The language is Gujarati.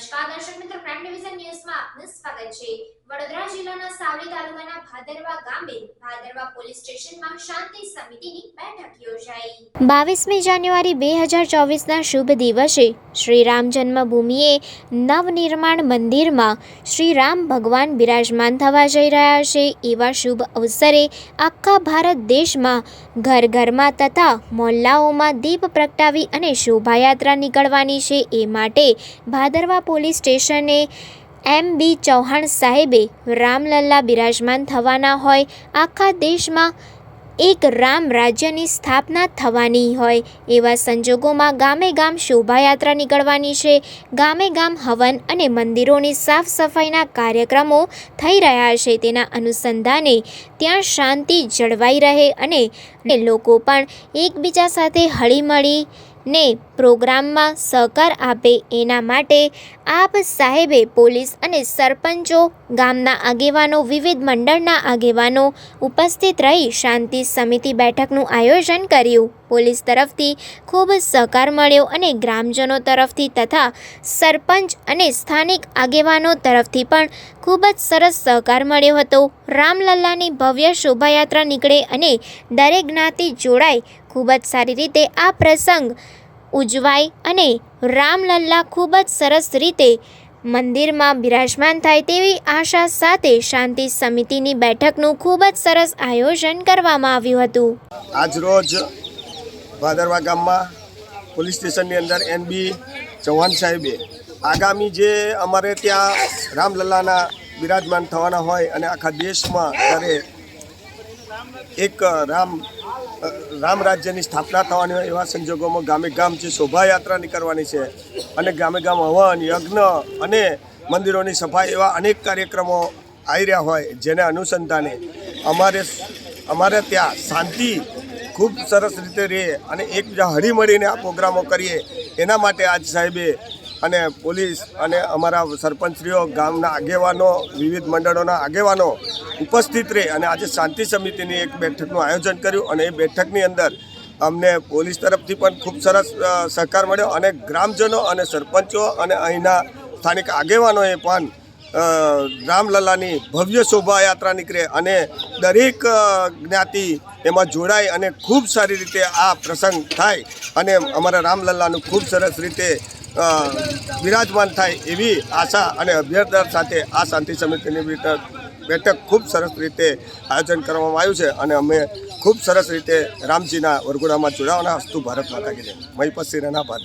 નમસ્કાર. દર્શક મિત્રો પ્રાઇમ ડિવિઝન ન્યૂઝમાં આપનું સ્વાગત છે. વડોદરા જિલ્લાના સાવલી તાલુકાના ભાદરવા ગામે ભાદરવા પોલીસ સ્ટેશનમાં શાંતિ સમિતિની બેઠક યોજાઈ. બાવીસમી જાન્યુઆરી બે હજાર ચોવીસના શુભ દિવસે શ્રી રામ જન્મભૂમિએ નવનિર્માણ મંદિરમાં શ્રી રામ ભગવાન બિરાજમાન થવા જઈ રહ્યા છે એવા શુભ અવસરે આખા ભારત દેશમાં ઘર ઘરમાં તથા મોહલ્લાઓમાં દીપ પ્રગટાવી અને શોભાયાત્રા નીકળવાની છે એ માટે ભાદરવા પોલીસ સ્ટેશને એમ બી ચૌહાણ સાહેબે રામલલ્લા બિરાજમાન થવાના હોય, આખા દેશમાં એક રામ રાજ્યની સ્થાપના થવાની હોય, એવા સંજોગોમાં ગામે ગામ શોભાયાત્રા નીકળવાની છે. ગામે ગામ હવન અને મંદિરોની સાફ સફાઈના કાર્યક્રમો થઈ રહ્યા છે. તેના અનુસંધાને ત્યાં શાંતિ જળવાઈ રહે અને લોકો પણ એકબીજા સાથે હળીમળીને પ્રોગ્રામમાં સહકાર આપે એના માટે આપ સાહેબે પોલીસ અને સરપંચો, ગામના આગેવાનો, વિવિધ મંડળના આગેવાનો ઉપસ્થિત રહી શાંતિ સમિતિ બેઠકનું આયોજન કર્યું. પોલીસ તરફથી ખૂબ સહકાર મળ્યો અને ગ્રામજનો તરફથી તથા સરપંચ અને સ્થાનિક આગેવાનો તરફથી પણ ખૂબ જ સરસ સહકાર મળ્યો હતો. રામલલ્લાની ભવ્ય શોભાયાત્રા નીકળે અને દરેક જ્ઞાતિ જોડાય ખૂબ જ સારી રીતે આ પ્રસંગ ઉજવાય અને રામલલ્લા ખૂબ જ સરસ રીતે મંદિરમાં બિરાજમાન થાય તેવી આશા સાથે શાંતિ સમિતિની બેઠકનું ખૂબ જ સરસ આયોજન કરવામાં આવ્યું હતું. આજરોજ ભાદરવા ગામમાં પોલીસ સ્ટેશનની અંદર એન બી ચૌહાણ સાહેબે આગામી જે અમારે ત્યાં રામલલ્લાના બિરાજમાન થવાના હોય અને આખા દેશમાં જ્યારે એક રામ રામ રાજ્યની સ્થાપના થવાની હોય એવા સંજોગોમાં ગામે ગામ જે શોભાયાત્રા નીકળવાની છે અને ગામે ગામ હવન, યજ્ઞ અને મંદિરોની સફાઈ એવા અનેક કાર્યક્રમો આવી રહ્યા હોય જેને અનુસંધાને અમારે અમારે ત્યાં શાંતિ ખૂબ સરસ રીતે રહે અને એકબીજા હળીમળીને આ પ્રોગ્રામો કરીએ. એના માટે આજ સાહેબે અને પોલીસ અને અમારા સરપંચશ્રીઓ, ગામના આગેવાનો, વિવિધ મંડળોના આગેવાનો ઉપસ્થિત રહે અને આજે શાંતિ સમિતિની એક બેઠકનું આયોજન કર્યું અને એ બેઠકની અંદર અમને પોલીસ તરફથી પણ ખૂબ સરસ સહકાર મળ્યો અને ગ્રામજનો અને સરપંચો અને અહીંના સ્થાનિક આગેવાનોએ પણ રામલલ્લાની ભવ્ય શોભાયાત્રા નીકળે અને દરેક જ્ઞાતિ એમાં જોડાય અને ખૂબ સારી રીતે આ પ્રસંગ થાય અને અમારા રામલલ્લાનું ખૂબ સરસ રીતે બિરાજમાન થાય એવી આશા અને અભ્યર્થના સાથે આ શાંતિ સમિતિની બેઠક ખૂબ સરસ રીતે આયોજન કરવામાં આવ્યું છે અને અમે ખૂબ સરસ રીતે રામજીના વરઘોડામાં જોડાવાના હસ્તુ ભારત માતા કી જય. મહિપત સિંહના